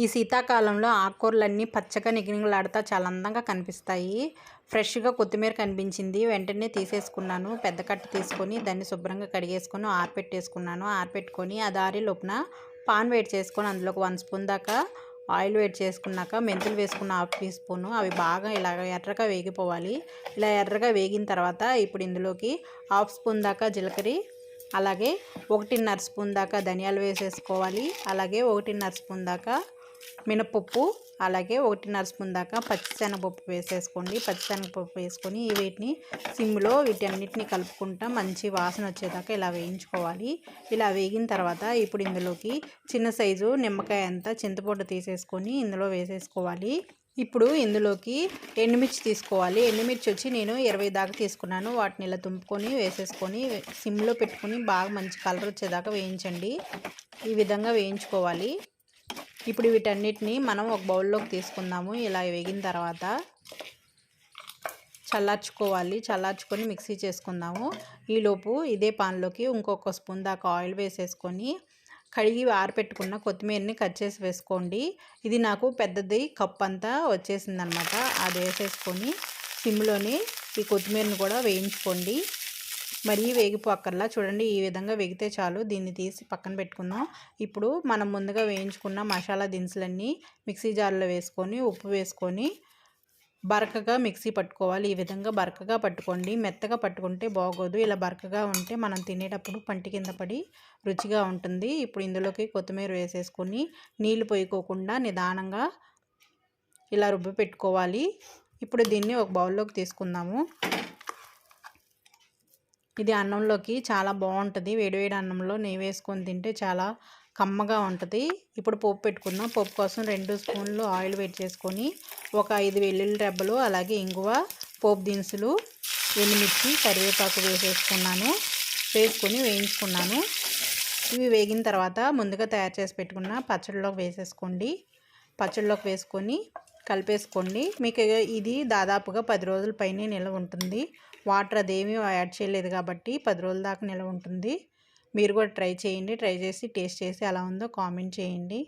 ఈ శీతాకాలంలో ఆకుకూరలన్నీ పచ్చగా నిగనిగలాడుతా చాలా అందంగా కనిపిస్తాయి. ఫ్రెష్గా కొత్తిమీర కనిపించింది. వెంటనే తీసేసుకున్నాను. పెద్ద కట్ట తీసుకొని దాన్ని శుభ్రంగా కడిగేసుకొని ఆరపెట్టేసుకున్నాను. ఆరపెట్టుకొని అది ఆరి లోపున పాన్ వేడి చేసుకొని అందులో వన్ స్పూన్ దాకా ఆయిల్ వేడి చేసుకున్నాక మెంతులు వేసుకున్న హాఫ్ టీ స్పూన్. అవి బాగా ఇలా ఎర్రగా వేగిపోవాలి. ఇలా ఎర్రగా వేగిన తర్వాత ఇప్పుడు ఇందులోకి హాఫ్ స్పూన్ దాకా జీలకర్ర అలాగే ఒకటిన్నర స్పూన్ దాకా ధనియాలు వేసేసుకోవాలి. అలాగే ఒకటిన్నర స్పూన్ దాకా మినపప్పు అలాగే ఒకటిన్నర స్పూన్ దాకా పచ్చిశనగపప్పు వేసేసుకోండి. పచ్చిశనగపప్పు వేసుకొని వీటిని సిమ్లో వీటన్నిటిని కలుపుకుంటా మంచి వాసన వచ్చేదాకా ఇలా వేయించుకోవాలి. ఇలా వేగిన తర్వాత ఇప్పుడు ఇందులోకి చిన్న సైజు నిమ్మకాయ అంతా చింతపండు తీసేసుకొని ఇందులో వేసేసుకోవాలి. ఇప్పుడు ఇందులోకి ఎండుమిర్చి తీసుకోవాలి. ఎండుమిర్చి వచ్చి నేను ఇరవై దాకా తీసుకున్నాను. వాటిని ఇలా తుంపుకొని వేసేసుకొని సిమ్లో పెట్టుకొని బాగా మంచి కలర్ వచ్చేదాకా వేయించండి. ఈ విధంగా వేయించుకోవాలి. ఇప్పుడు వీటన్నిటిని మనం ఒక బౌల్లోకి తీసుకుందాము. ఇలా వేగిన తర్వాత చల్లార్చుకోవాలి. చల్లార్చుకొని మిక్సీ చేసుకుందాము. ఈలోపు ఇదే పాన్లోకి ఇంకొక స్పూన్ దాకా ఆయిల్ వేసేసుకొని కడిగి ఆరపెట్టుకున్న కొత్తిమీరని కట్ చేసి వేసుకోండి. ఇది నాకు పెద్దది కప్ అంతా వచ్చేసిందనమాట. అది వేసేసుకొని సిమ్లోనే ఈ కొత్తిమీరని కూడా వేయించుకోండి. మరీ వేగిపోక్కర్లా. చూడండి ఈ విధంగా వేగితే చాలు. దీన్ని తీసి పక్కన పెట్టుకుందాం. ఇప్పుడు మనం ముందుగా వేయించుకున్న మసాలా దినుసులన్నీ మిక్సీ జార్లో వేసుకొని ఉప్పు వేసుకొని బరకగా మిక్సీ పట్టుకోవాలి. ఈ విధంగా బరకగా పట్టుకోండి. మెత్తగా పట్టుకుంటే బాగోదు. ఇలా బరకగా ఉంటే మనం తినేటప్పుడు పంటి కింద పడి రుచిగా ఉంటుంది. ఇప్పుడు ఇందులోకి కొత్తిమీర వేసేసుకొని నీళ్ళు పోయికోకుండా నిదానంగా ఇలా రుబ్బి పెట్టుకోవాలి. ఇప్పుడు దీన్ని ఒక బౌల్లోకి తీసుకుందాము. ఇది అన్నంలోకి చాలా బాగుంటుంది. వేడివేడి అన్నంలో నెయ్యి వేసుకొని తింటే చాలా కమ్మగా ఉంటుంది. ఇప్పుడు పోపు పెట్టుకుందాం. పోపు కోసం రెండు స్పూన్లు ఆయిల్ వేడి చేసుకొని ఒక ఐదు వెల్లుల్లి రెబ్బలు అలాగే ఇంగువ పోపు దినుసులు ఎండుమిర్చి కరివేపాకు వేసేసుకున్నాను. వేసుకొని వేయించుకున్నాను. ఇవి వేగిన తర్వాత ముందుగా తయారు చేసి పెట్టుకున్న పచ్చడిలోకి వేసేసుకోండి. పచ్చడిలోకి వేసుకొని కలిపేసుకోండి. మీకు ఇది దాదాపుగా పది రోజుల పైనే నిల్వ ఉంటుంది. వాటర్ అదేమీ యాడ్ చేయలేదు కాబట్టి పది రోజుల దాకా నిల్వ ఉంటుంది. మీరు కూడా ట్రై చేయండి. ట్రై చేసి టేస్ట్ చేసి ఎలా ఉందో కామెంట్ చేయండి.